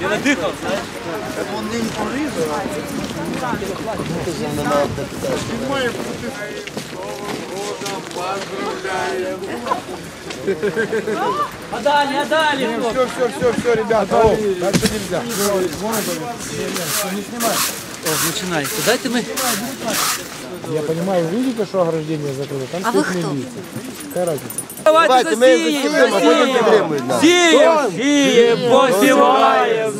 Я надихав, знаєш? А далі, а далі. Все, все, все, все, ребята. О, дальше нельзя. О, починайте. Дайте ми. Я понимаю, видите, что ограждение закрыто? Там А вы кто? Какая разница? Давайте засіємо, засіємо. Сієм, сієм, посіваєм, з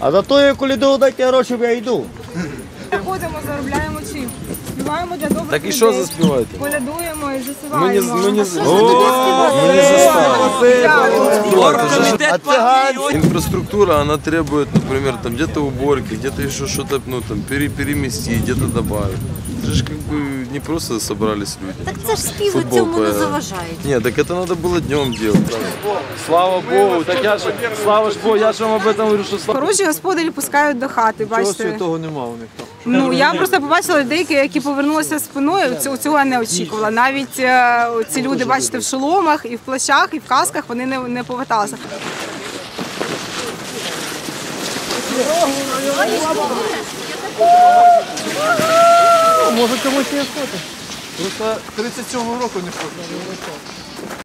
А за тою коли дайте гроші, я йду. Ходимо, заробляємо чим? Співаємо для добрих Так і що заспіваєте? Полядуємо і Ми засіваємо. не, ми не, А що ж О, ми не заставили. Комітет партії, Инфраструктура, она требует, например, там где-то уборки, где-то еще что-то, ну, там, пере- переместить, где-то добавить. Это же как бы не просто собрались люди. Так це ж співи Футбол цьому не поіграли. заважають. Нет, так это надо было днем делать. Слава Богу, так я ж, слава ж Богу, я ж вам об этом говорю, що слава. Хороші господарі пускають до хати, бачите. святого нема у них там. Ну я просто побачила людей, які повернулися спиною. Цього, цього я не очікувала. Навіть е, ці люди, бачите, в шоломах і в плащах, і в касках вони не, не поверталися. Може комусь не сфото. Просто 37 року не сфото.